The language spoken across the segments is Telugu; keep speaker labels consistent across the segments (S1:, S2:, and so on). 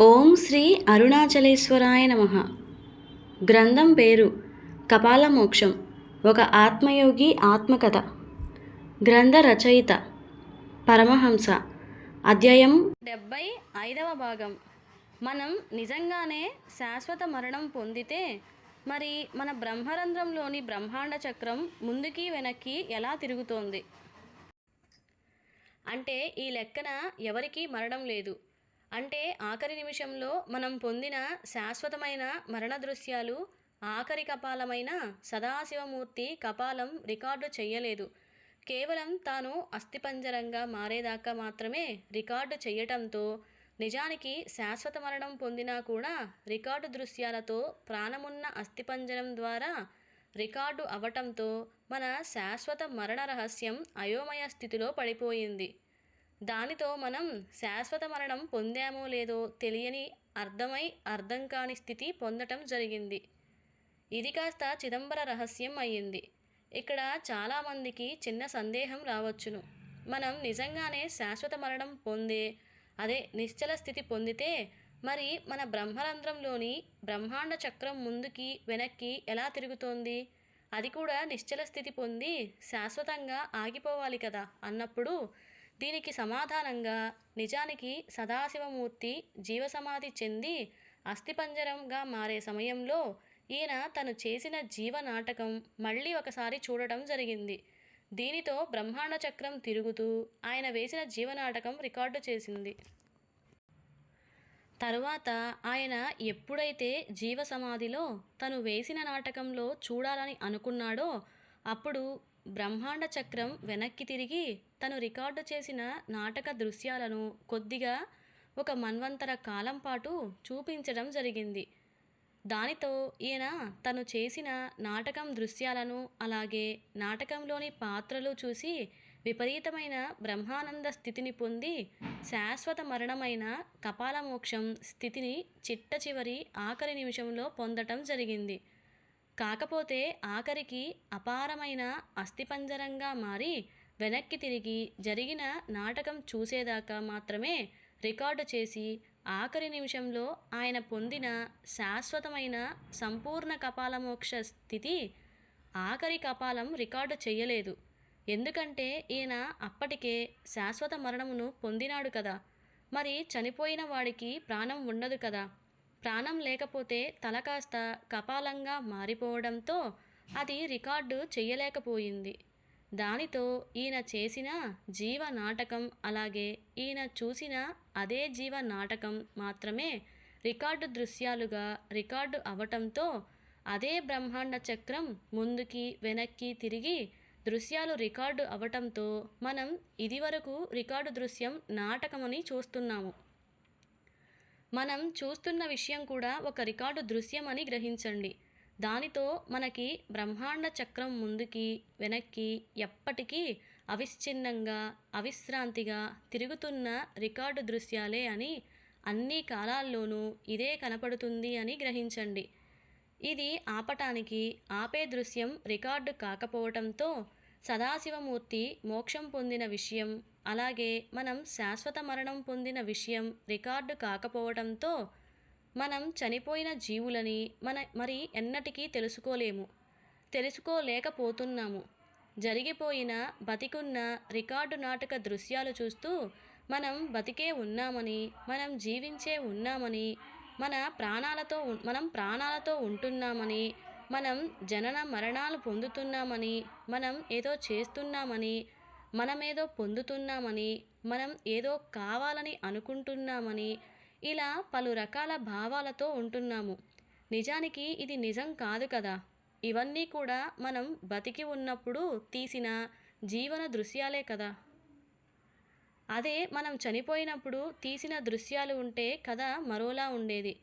S1: ఓం శ్రీ అరుణాచలేశ్వరాయ నమ. గ్రంథం పేరు కపాలమోక్షం ఒక ఆత్మయోగి ఆత్మకథ. గ్రంథ రచయిత పరమహంస. అధ్యాయం డెబ్బై ఐదవ భాగం. మనం నిజంగానే శాశ్వత మరణం పొందితే మరి మన బ్రహ్మరంధ్రంలోని బ్రహ్మాండ చక్రం ముందుకి వెనక్కి ఎలా తిరుగుతోంది? అంటే ఈ లెక్కన ఎవరికీ మరణం లేదు. అంటే ఆఖరి నిమిషంలో మనం పొందిన శాశ్వతమైన మరణ దృశ్యాలు ఆఖరి కపాలమైన సదాశివమూర్తి కపాలం రికార్డు చెయ్యలేదు కేవలం తాను అస్థిపంజరంగా మారేదాకా మాత్రమే రికార్డు చెయ్యటంతో నిజానికి శాశ్వత మరణం పొందినా కూడా రికార్డు దృశ్యాలతో ప్రాణమున్న అస్థిపంజరం ద్వారా రికార్డు అవటంతో మన శాశ్వత మరణ రహస్యం అయోమయ స్థితిలో పడిపోయింది. దానితో మనం శాశ్వత మరణం పొందామో లేదో తెలియని అర్థమై అర్థం కాని స్థితి పొందటం జరిగింది. ఇది కాస్త చిదంబర రహస్యం అయ్యింది. ఇక్కడ చాలామందికి చిన్న సందేహం రావచ్చును. మనం నిజంగానే శాశ్వత మరణం పొందే అదే నిశ్చల స్థితి పొందితే మరి మన బ్రహ్మరంధ్రంలోని బ్రహ్మాండ చక్రం ముందుకి వెనక్కి ఎలా తిరుగుతోంది? అది కూడా నిశ్చల స్థితి పొంది శాశ్వతంగా ఆగిపోవాలి కదా అన్నప్పుడు దీనికి సమాధానంగా నిజానికి సదాశివమూర్తి జీవసమాధి చెంది అస్థిపంజరంగా మారే సమయంలో ఈయన తను చేసిన జీవనాటకం మళ్ళీ ఒకసారి చూడటం జరిగింది. దీనితో బ్రహ్మాండ చక్రం తిరుగుతూ ఆయన వేసిన జీవనాటకం రికార్డు చేసింది. తరువాత ఆయన ఎప్పుడైతే జీవ సమాధిలో తను వేసిన నాటకంలో చూడాలని అనుకున్నాడో అప్పుడు బ్రహ్మాండ చక్రం వెనక్కి తిరిగి తను రికార్డు చేసిన నాటక దృశ్యాలను కొద్దిగా ఒక మన్వంతర కాలం పాటు చూపించడం జరిగింది. దానితో ఈయన తను చేసిన నాటకం దృశ్యాలను అలాగే నాటకంలోని పాత్రలు చూసి విపరీతమైన బ్రహ్మానంద స్థితిని పొంది శాశ్వత మరణమైన కపాలమోక్షం స్థితిని చిట్ట చివరి ఆఖరి నిమిషంలో పొందటం జరిగింది. కాకపోతే ఆఖరికి అపారమైన అస్థిపంజరంగా మారి వెనక్కి తిరిగి జరిగిన నాటకం చూసేదాకా మాత్రమే రికార్డు చేసి ఆఖరి నిమిషంలో ఆయన పొందిన శాశ్వతమైన సంపూర్ణ కపాలమోక్ష స్థితి ఆఖరి కపాలం రికార్డు చేయలేదు. ఎందుకంటే ఈయన అప్పటికే శాశ్వత మరణమును పొందినాడు కదా. మరి చనిపోయిన వాడికి ప్రాణం ఉండదు కదా. ప్రాణం లేకపోతే తల కాస్త కపాలంగా మారిపోవడంతో అది రికార్డు చెయ్యలేకపోయింది. దానితో ఈయన చేసిన జీవ నాటకం అలాగే ఈయన చూసిన అదే జీవ నాటకం మాత్రమే రికార్డు దృశ్యాలుగా రికార్డు అవటంతో అదే బ్రహ్మాండ చక్రం ముందుకి వెనక్కి తిరిగి దృశ్యాలు రికార్డు అవటంతో మనం ఇదివరకు రికార్డు దృశ్యం నాటకమని చూస్తున్నాము. మనం చూస్తున్న విషయం కూడా ఒక రికార్డు దృశ్యం అని గ్రహించండి. దానితో మనకి బ్రహ్మాండ చక్రం ముందుకి వెనక్కి ఎప్పటికీ అవిచ్ఛిన్నంగా అవిశ్రాంతిగా తిరుగుతున్న రికార్డు దృశ్యాలే అని అన్ని కాలాల్లోనూ ఇదే కనపడుతుంది అని గ్రహించండి. ఇది ఆపటానికి ఆపే దృశ్యం రికార్డు కాకపోవటంతో సదాశివమూర్తి మోక్షం పొందిన విషయం అలాగే మనం శాశ్వత మరణం పొందిన విషయం రికార్డు కాకపోవడంతో మనం చనిపోయిన జీవులని మన మరి ఎన్నటికీ తెలుసుకోలేము. తెలుసుకోలేకపోతున్నాము. జరిగిపోయిన బతికున్న రికార్డు నాటక దృశ్యాలు చూస్తూ మనం బతికే ఉన్నామని మనం జీవించే ఉన్నామని మన ప్రాణాలతో మనం ప్రాణాలతో ఉంటున్నామని మనం జనన మరణాలు పొందుతున్నామని మనం ఏదో చేస్తున్నామని మనమేదో పొందుతున్నామని మనం ఏదో కావాలని అనుకుంటున్నామని ఇలా పలు రకాల భావాలతో ఉంటున్నాము. నిజానికి ఇది నిజం కాదు కదా. ఇవన్నీ కూడా మనం బతికి ఉన్నప్పుడు తీసిన జీవన దృశ్యాలే కదా. అదే మనం చనిపోయినప్పుడు తీసిన దృశ్యాలు ఉంటే కథ మరోలా ఉండేది.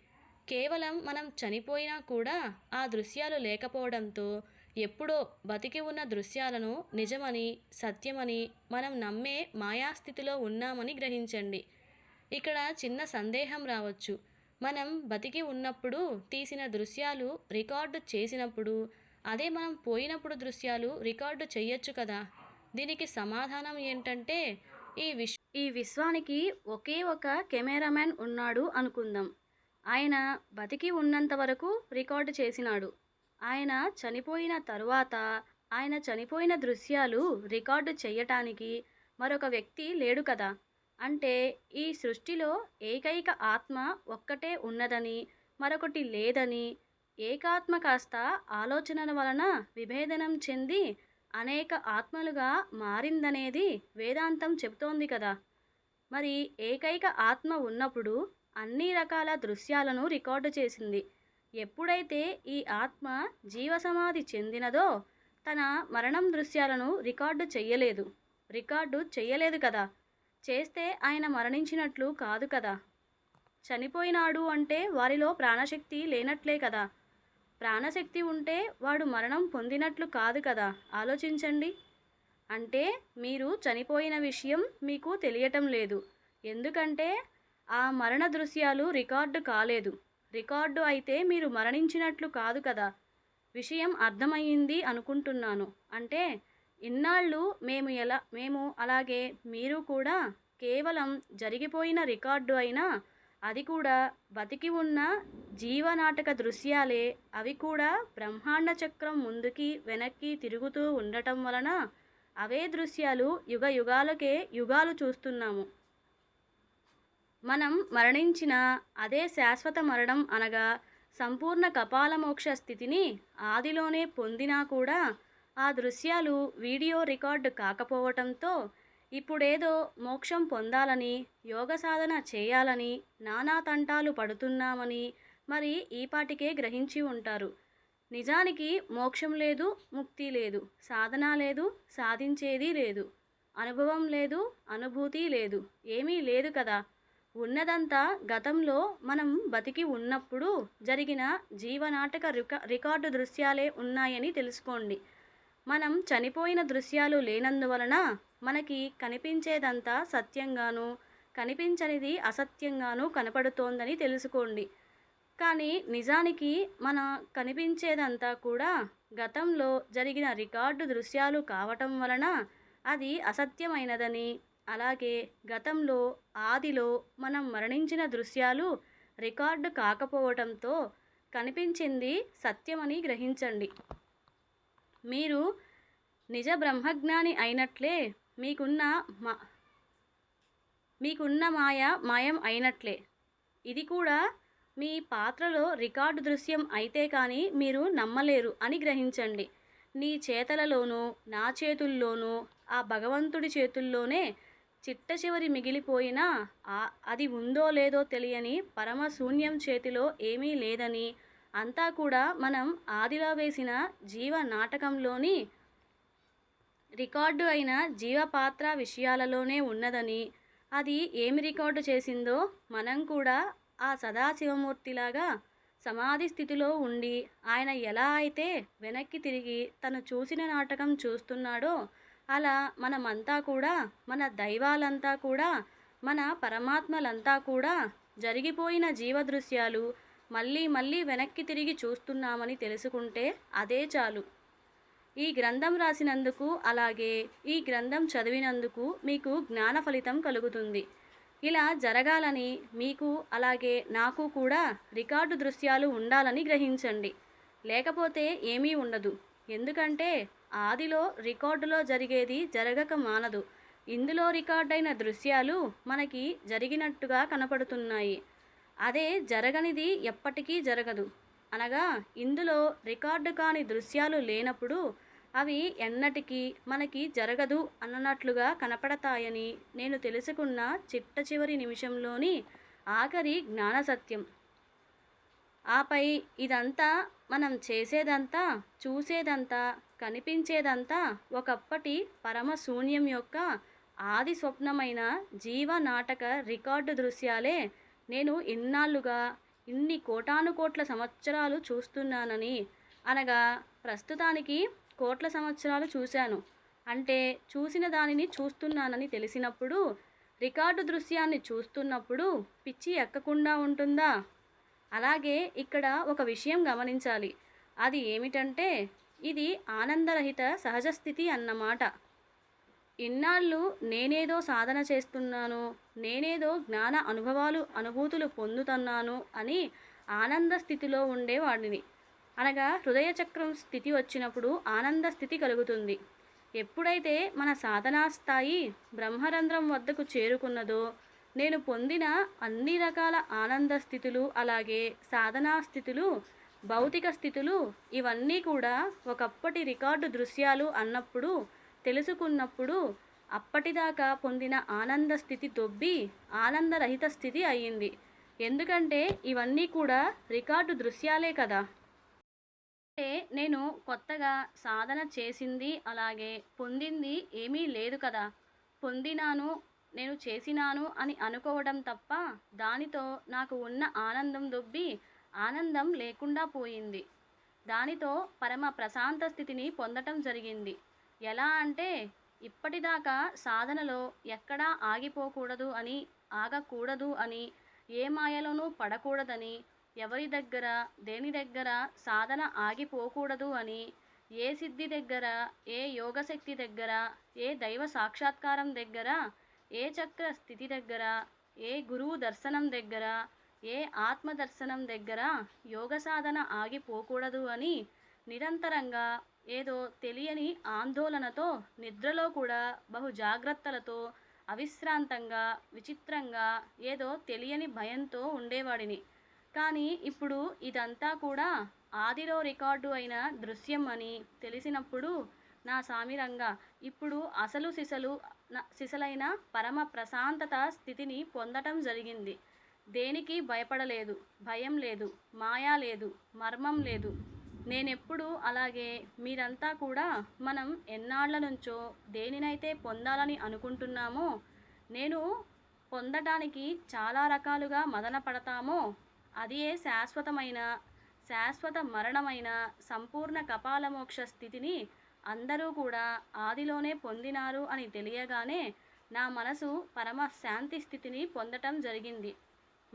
S1: కేవలం మనం చనిపోయినా కూడా ఆ దృశ్యాలు లేకపోవడంతో ఎప్పుడో బతికి ఉన్న దృశ్యాలను నిజమని సత్యమని మనం నమ్మే మాయాస్థితిలో ఉన్నామని గ్రహించండి. ఇక్కడ చిన్న సందేహం రావచ్చు. మనం బతికి ఉన్నప్పుడు తీసిన దృశ్యాలు రికార్డు చేసినప్పుడు అదే మనం పోయినప్పుడు దృశ్యాలు రికార్డు చెయ్యొచ్చు కదా? దీనికి సమాధానం ఏంటంటే ఈ విశ్వ ఈ విశ్వానికి ఒకే ఒక కెమెరామ్యాన్ ఉన్నాడు అనుకుందాం. ఆయన బతికి ఉన్నంత వరకు రికార్డు చేసినాడు. ఆయన చనిపోయిన తరువాత ఆయన చనిపోయిన దృశ్యాలు రికార్డు చేయటానికి మరొక వ్యక్తి లేడు కదా. అంటే ఈ సృష్టిలో ఏకైక ఆత్మ ఒక్కటే ఉన్నదని మరొకటి లేదని ఏకాత్మ కాస్త ఆలోచనల వలన విభేదనం చెంది అనేక ఆత్మలుగా మారిందనేది వేదాంతం చెబుతోంది కదా. మరి ఏకైక ఆత్మ ఉన్నప్పుడు అన్ని రకాల దృశ్యాలను రికార్డు చేసింది. ఎప్పుడైతే ఈ ఆత్మ జీవసమాధి చెందినదో తన మరణం దృశ్యాలను రికార్డు చెయ్యలేదు. రికార్డు చెయ్యలేదు కదా. చేస్తే ఆయన మరణించినట్లు కాదు కదా. చనిపోయినాడు అంటే వారిలో ప్రాణశక్తి లేనట్లే కదా. ప్రాణశక్తి ఉంటే వాడు మరణం పొందినట్లు కాదు కదా. ఆలోచించండి. అంటే మీరు చనిపోయిన విషయం మీకు తెలియటం లేదు. ఎందుకంటే ఆ మరణ దృశ్యాలు రికార్డు కాలేదు. రికార్డు అయితే మీరు మరణించినట్లు కాదు కదా. విషయం అర్థమయ్యింది అనుకుంటున్నాను. అంటే ఇన్నాళ్ళు మేము ఎలా మేము అలాగే మీరు కూడా కేవలం జరిగిపోయిన రికార్డు అయినా అది కూడా బతికి ఉన్న జీవనాటక దృశ్యాలే అవి కూడా బ్రహ్మాండ చక్రం ముందుకి వెనక్కి తిరుగుతూ ఉండటం వలన అవే దృశ్యాలు యుగ యుగాలకే యుగాలు చూస్తున్నాము. మనం మరణించిన అదే శాశ్వత మరణం అనగా సంపూర్ణ కపాలమోక్ష స్థితిని ఆదిలోనే పొందినా కూడా ఆ దృశ్యాలు వీడియో రికార్డు కాకపోవటంతో ఇప్పుడేదో మోక్షం పొందాలని యోగ సాధన చేయాలని నానా తంటాలు పడుతున్నామని మరి ఈపాటికే గ్రహించి ఉంటారు. నిజానికి మోక్షం లేదు ముక్తి లేదు సాధన లేదు సాధించేది లేదు అనుభవం లేదు అనుభూతి లేదు ఏమీ లేదు కదా. ఉన్నదంతా గతంలో మనం బతికి ఉన్నప్పుడు జరిగిన జీవనాటక రిక రికార్డు దృశ్యాలే ఉన్నాయని తెలుసుకోండి. మనం చనిపోయిన దృశ్యాలు లేనందువలన మనకి కనిపించేదంతా సత్యంగాను కనిపించనిది అసత్యంగాను కనపడుతోందని తెలుసుకోండి. కానీ నిజానికి మన కనిపించేదంతా కూడా గతంలో జరిగిన రికార్డు దృశ్యాలు కావటం వలన అది అసత్యమైనదని అలాగే గతంలో ఆదిలో మనం మరణించిన దృశ్యాలు రికార్డు కాకపోవటంతో కనిపించింది సత్యమని గ్రహించండి. మీరు నిజ బ్రహ్మజ్ఞాని అయినట్లే మీకున్న మా మీకున్న మాయ మాయం అయినట్లే. ఇది కూడా మీ పాత్రలో రికార్డు దృశ్యం అయితే కానీ మీరు నమ్మలేరు అని గ్రహించండి. నీ చేతలలోనూ నా చేతుల్లోనూ ఆ భగవంతుడి చేతుల్లోనే చిట్ట చివరి మిగిలిపోయిన అది ఉందో లేదో తెలియని పరమశూన్యం చేతిలో ఏమీ లేదని. అంతా కూడా మనం ఆదిలో వేసిన జీవ నాటకంలోని రికార్డు అయిన జీవపాత్ర విషయాలలోనే ఉన్నదని. అది ఏమి రికార్డు చేసిందో మనం కూడా ఆ సదాశివమూర్తిలాగా సమాధి స్థితిలో ఉండి ఆయన ఎలా అయితే వెనక్కి తిరిగి తను చూసిన నాటకం చూస్తున్నాడో అలా మనమంతా కూడా మన దైవాలంతా కూడా మన పరమాత్మలంతా కూడా జరిగిపోయిన జీవ దృశ్యాలు మళ్ళీ మళ్ళీ వెనక్కి తిరిగి చూస్తున్నామని తెలుసుకుంటే అదే చాలు. ఈ గ్రంథం రాసినందుకు అలాగే ఈ గ్రంథం చదివినందుకు మీకు జ్ఞాన ఫలితం కలుగుతుంది. ఇలా జరగాలని మీకు అలాగే నాకు కూడా రికార్డు దృశ్యాలు ఉండాలని గ్రహించండి. లేకపోతే ఏమీ ఉండదు. ఎందుకంటే ఆదిలో రికార్డులో జరిగేది జరగక మానదు. ఇందులో రికార్డైన దృశ్యాలు మనకి జరిగినట్టుగా కనపడుతున్నాయి. అదే జరగనిది ఎప్పటికీ జరగదు. అనగా ఇందులో రికార్డు కాని దృశ్యాలు లేనప్పుడు అవి ఎన్నటికీ మనకి జరగదు అన్నట్లుగా కనపడతాయని నేను తెలుసుకున్న చిట్ట చివరి నిమిషంలోని ఆఖరి జ్ఞాన సత్యం. ఆపై ఇదంతా మనం చేసేదంతా చూసేదంతా కనిపించేదంతా ఒకప్పటి పరమ శూన్యం యొక్క ఆది స్వప్నమైన జీవ నాటక రికార్డు దృశ్యాలే నేను ఇన్నాళ్ళుగా ఇన్ని కోటాను కోట్ల సంవత్సరాలు చూస్తున్నానని అనగా ప్రస్తుతానికి కోట్ల సంవత్సరాలు చూశాను. అంటే చూసిన దానిని చూస్తున్నానని తెలిసినప్పుడు రికార్డు దృశ్యాన్ని చూస్తున్నప్పుడు పిచ్చి ఎక్కకుండా ఉంటుందా? అలాగే ఇక్కడ ఒక విషయం గమనించాలి. అది ఏమిటంటే ఇది ఆనందరహిత సహజ స్థితి అన్నమాట. ఇన్నాళ్ళు నేనేదో సాధన చేస్తున్నాను నేనేదో జ్ఞాన అనుభవాలు అనుభూతులు పొందుతున్నాను అని ఆనంద స్థితిలో ఉండేవాడిని. అనగా హృదయ చక్రం స్థితి వచ్చినప్పుడు ఆనంద స్థితి కలుగుతుంది. ఎప్పుడైతే మన సాధనా స్థాయి బ్రహ్మరంధ్రం వద్దకు చేరుకున్నదో నేను పొందిన అన్ని రకాల ఆనంద స్థితులు అలాగే సాధనా స్థితులు భౌతిక స్థితులు ఇవన్నీ కూడా ఒకప్పటి రికార్డు దృశ్యాలు అన్నప్పుడు తెలుసుకున్నప్పుడు అప్పటిదాకా పొందిన ఆనంద స్థితి దొబ్బి ఆనందరహిత స్థితి అయ్యింది. ఎందుకంటే ఇవన్నీ కూడా రికార్డు దృశ్యాలే కదా. అంటే నేను కొత్తగా సాధన చేసింది అలాగే పొందింది ఏమీ లేదు కదా. పొందినాను నేను చేసినాను అని అనుకోవడం తప్ప దానితో నాకు ఉన్న ఆనందం దొబ్బి ఆనందం లేకుండా పోయింది. దానితో పరమ ప్రశాంత స్థితిని పొందటం జరిగింది. ఎలా అంటే ఇప్పటిదాకా సాధనలో ఎక్కడా ఆగిపోకూడదు అని ఆగకూడదు అని ఏ మాయలోనూ పడకూడదని ఎవరి దగ్గర దేని దగ్గర సాధన ఆగిపోకూడదు అని ఏ సిద్ధి దగ్గర ఏ యోగశక్తి దగ్గర ఏ దైవ సాక్షాత్కారం దగ్గర ఏ చక్ర స్థితి దగ్గర ఏ గురువు దర్శనం దగ్గర ఏ ఆత్మదర్శనం దగ్గర యోగ సాధన ఆగిపోకూడదు అని నిరంతరంగా ఏదో తెలియని ఆందోళనతో నిద్రలో కూడా బహు జాగ్రత్తలతో అవిశ్రాంతంగా విచిత్రంగా ఏదో తెలియని భయంతో ఉండేవాడిని. కానీ ఇప్పుడు ఇదంతా కూడా ఆదిలో రికార్డు అయిన దృశ్యం అని తెలిసినప్పుడు నా సామిరంగా ఇప్పుడు అసలు సిసలు సిసలైన పరమ ప్రశాంతత స్థితిని పొందటం జరిగింది. దేనికి భయపడలేదు భయం లేదు మాయా లేదు మర్మం లేదు. నేనెప్పుడు అలాగే మీరంతా కూడా మనం ఎన్నాళ్ళ నుంచో దేనినైతే పొందాలని అనుకుంటున్నామో నేను పొందటానికి చాలా రకాలుగా మదన పడతామో ఏ శాశ్వతమైన శాశ్వత మరణమైన సంపూర్ణ కపాలమోక్ష స్థితిని అందరూ కూడా ఆదిలోనే పొందినారు అని తెలియగానే నా మనసు పరమ శాంతి స్థితిని పొందటం జరిగింది.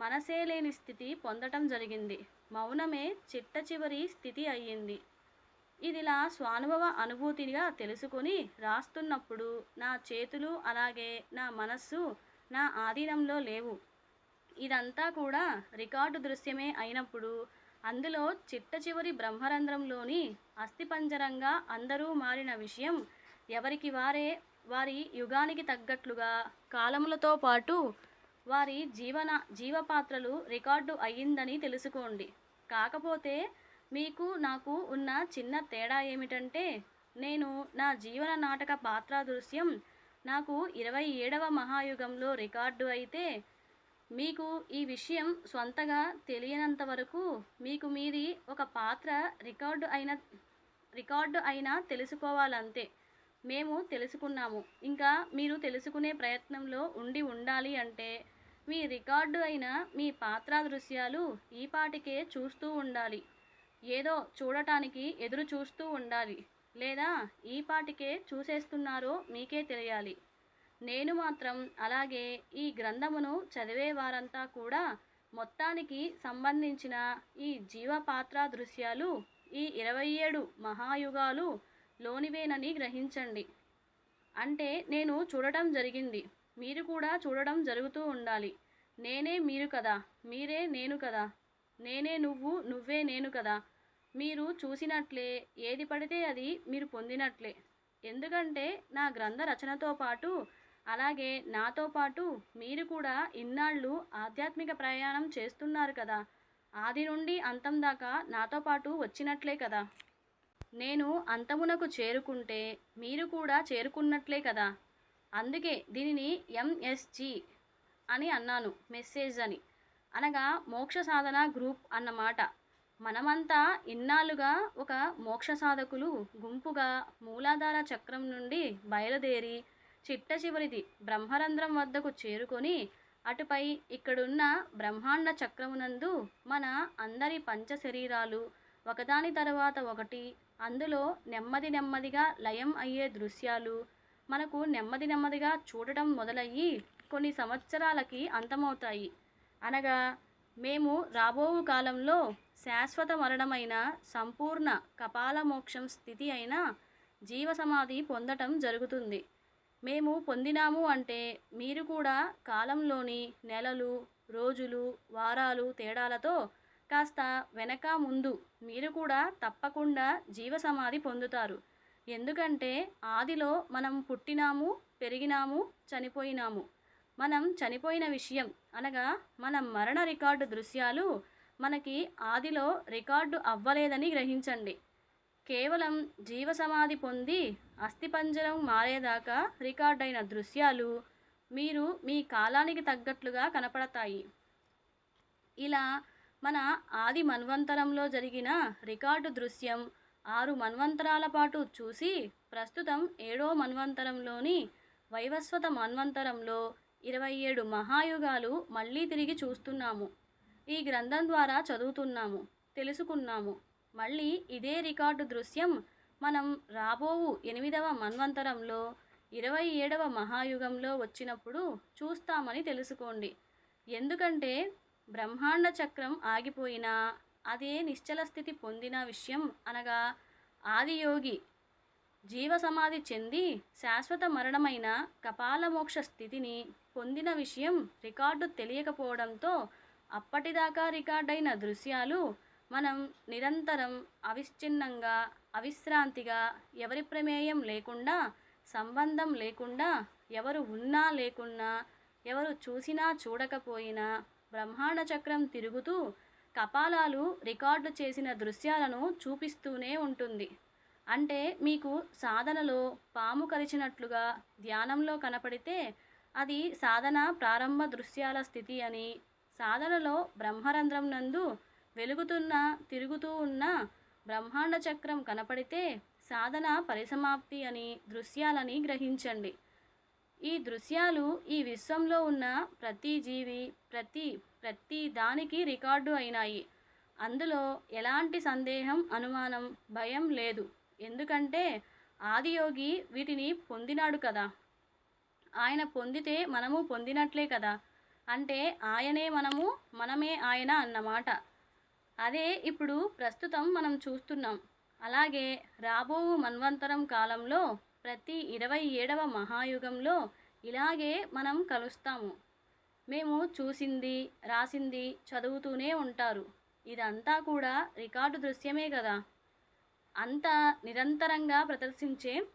S1: మనసే లేని స్థితి పొందటం జరిగింది. మౌనమే చిట్ట చివరి స్థితి అయ్యింది. ఇదిలా స్వానుభవ అనుభూతిగా తెలుసుకొని రాస్తున్నప్పుడు నా చేతులు అలాగే నా మనస్సు నా ఆధీనంలో లేవు. ఇదంతా కూడా రికార్డు దృశ్యమే అయినప్పుడు అందులో చిట్ట చివరి బ్రహ్మరంధ్రంలోని అస్థిపంజరంగా అందరూ మారిన విషయం ఎవరికి వారే వారి యుగానికి తగ్గట్లుగా కాలములతో పాటు వారి జీవన జీవపాత్రలు రికార్డు అయ్యిందని తెలుసుకోండి. కాకపోతే మీకు నాకు ఉన్న చిన్న తేడా ఏమిటంటే నేను నా జీవన నాటక పాత్ర దృశ్యం నాకు ఇరవై ఏడవ మహాయుగంలో రికార్డు అయితే మీకు ఈ విషయం స్వంతగా తెలియనంత వరకు మీకు మీది ఒక పాత్ర రికార్డు అయిన రికార్డు అయినా తెలుసుకోవాలంతే. మేము తెలుసుకున్నాము. ఇంకా మీరు తెలుసుకునే ప్రయత్నంలో ఉండి ఉండాలి అంటే మీ రికార్డు అయిన మీ పాత్ర దృశ్యాలు ఈపాటికే చూస్తూ ఉండాలి. ఏదో చూడటానికి ఎదురు చూస్తూ ఉండాలి. లేదా ఈపాటికే చూసేస్తున్నారో మీకే తెలియాలి. నేను మాత్రం అలాగే ఈ గ్రంథమును చదివే వారంతా కూడా మొత్తానికి సంబంధించిన ఈ జీవపాత్ర దృశ్యాలు ఈ ఇరవై ఏడు మహాయుగాలు లోనివేనని గ్రహించండి. అంటే నేను చూడటం జరిగింది. మీరు కూడా చూడడం జరుగుతూ ఉండాలి. నేనే మీరు కదా. మీరే నేను కదా. నేనే నువ్వు నువ్వే నేను కదా. మీరు చూసినట్లే ఏది పడితే అది మీరు పొందినట్లే. ఎందుకంటే నా గ్రంథ రచనతో పాటు అలాగే నాతో పాటు మీరు కూడా ఇన్నాళ్ళు ఆధ్యాత్మిక ప్రయాణం చేస్తున్నారు కదా. ఆది నుండి అంతం దాకా నాతో పాటు వచ్చినట్లే కదా. నేను అంతమునకు చేరుకుంటే మీరు కూడా చేరుకున్నట్లే కదా? అందుకే దీనిని ఎంఎస్జి అని అన్నాను మెసేజ్ అని. అనగా మోక్ష సాధన గ్రూప్ అన్నమాట. మనమంతా ఇన్నాళ్ళుగా ఒక మోక్ష సాధకులు గుంపుగా మూలాధార చక్రం నుండి బయలుదేరి చిట్ట చివరిది బ్రహ్మరంధ్రం వద్దకు చేరుకొని అటుపై ఇక్కడున్న బ్రహ్మాండ చక్రమునందు మన అందరి పంచ శరీరాలు ఒకదాని తర్వాత ఒకటి అందులో నెమ్మది నెమ్మదిగా లయం అయ్యే దృశ్యాలు మనకు నెమ్మది నెమ్మదిగా చూడటం మొదలయ్యి కొన్ని సంవత్సరాలకి అంతమవుతాయి. అనగా మేము రాబోవు కాలంలో శాశ్వత మరణమైన సంపూర్ణ కపాల మోక్షం స్థితి అయిన జీవ సమాధి పొందటం జరుగుతుంది. మేము పొందినాము అంటే మీరు కూడా కాలంలోని నెలలు రోజులు వారాలు తేడాలతో కాస్త వెనక ముందు మీరు కూడా తప్పకుండా జీవ సమాధి పొందుతారు. ఎందుకంటే ఆదిలో మనం పుట్టినాము పెరిగినాము చనిపోయినాము. మనం చనిపోయిన విషయం అనగా మన మరణ రికార్డు దృశ్యాలు మనకి ఆదిలో రికార్డు అవ్వలేదని గ్రహించండి. కేవలం జీవ సమాధి పొంది అస్థిపంజరం మారేదాకా రికార్డైన దృశ్యాలు మీరు మీ కాలానికి తగ్గట్లుగా కనపడతాయి. ఇలా మన ఆది మన్వంతరంలో జరిగిన రికార్డు దృశ్యం ఆరు మన్వంతరాల పాటు చూసి ప్రస్తుతం ఏడో మన్వంతరంలోని వైవస్వత మన్వంతరంలో ఇరవై ఏడు మహాయుగాలు మళ్ళీ తిరిగి చూస్తున్నాము. ఈ గ్రంథం ద్వారా చదువుతున్నాము తెలుసుకున్నాము. మళ్ళీ ఇదే రికార్డు దృశ్యం మనం రాబోవు ఎనిమిదవ మన్వంతరంలో ఇరవై ఏడవ మహాయుగంలో వచ్చినప్పుడు చూస్తామని తెలుసుకోండి. ఎందుకంటే బ్రహ్మాండ చక్రం ఆగిపోయినా అదే నిశ్చల స్థితి పొందిన విషయం అనగా ఆదియోగి జీవ సమాధి చెంది శాశ్వత మరణమైన కపాలమోక్ష స్థితిని పొందిన విషయం రికార్డు తెలియకపోవడంతో అప్పటిదాకా రికార్డైన దృశ్యాలు మనం నిరంతరం అవిచ్ఛిన్నంగా అవిశ్రాంతిగా ఎవరి ప్రమేయం లేకుండా సంబంధం లేకుండా ఎవరు ఉన్నా లేకున్నా ఎవరు చూసినా చూడకపోయినా బ్రహ్మాండ చక్రం తిరుగుతూ కపాలాలు రికార్డు చేసిన దృశ్యాలను చూపిస్తూనే ఉంటుంది. అంటే మీకు సాధనలో పాము కరిచినట్లుగా ధ్యానంలో కనపడితే అది సాధన ప్రారంభ దృశ్యాల స్థితి అని సాధనలో బ్రహ్మరంధ్రం నందు వెలుగుతున్న తిరుగుతూ ఉన్న బ్రహ్మాండ చక్రం కనపడితే సాధన పరిసమాప్తి అని దృశ్యాలని గ్రహించండి. ఈ దృశ్యాలు ఈ విశ్వంలో ఉన్న ప్రతి జీవి ప్రతి ప్రతి దానికి రికార్డు అయినాయి. అందులో ఎలాంటి సందేహం అనుమానం భయం లేదు. ఎందుకంటే ఆదియోగి వీటిని పొందినాడు కదా. ఆయన పొందితే మనము పొందినట్లే కదా. అంటే ఆయనే మనము మనమే ఆయన అన్నమాట. అదే ఇప్పుడు ప్రస్తుతం మనం చూస్తున్నాం. అలాగే రాబోవు మన్వంతరం కాలంలో ప్రతి ఇరవై ఏడవ మహాయుగంలో ఇలాగే మనం కలుస్తాము. మేము చూసింది రాసింది చదువుతూనే ఉంటారు. ఇదంతా కూడా రికార్డు దృశ్యమే కదా. అంతా నిరంతరంగా ప్రదర్శించే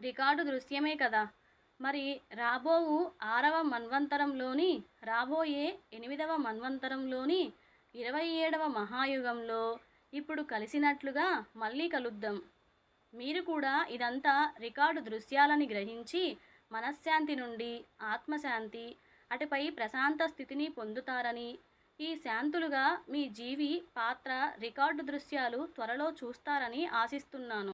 S1: రికార్డు దృశ్యమే కదా. మరి రాబోవు ఆరవ మన్వంతరంలోని రాబోయే ఎనిమిదవ మన్వంతరంలోని ఇరవై ఏడవ మహాయుగంలో ఇప్పుడు కలిసినట్లుగా మళ్ళీ కలుద్దాం. మీరు కూడా ఇదంతా రికార్డు దృశ్యాలని గ్రహించి మనశ్శాంతి నుండి ఆత్మశాంతి అటుపై ప్రశాంత స్థితిని పొందుతారని. ఈ శాంతులుగా మీ జీవి పాత్ర రికార్డు దృశ్యాలు త్వరలో చూస్తారని ఆశిస్తున్నాను.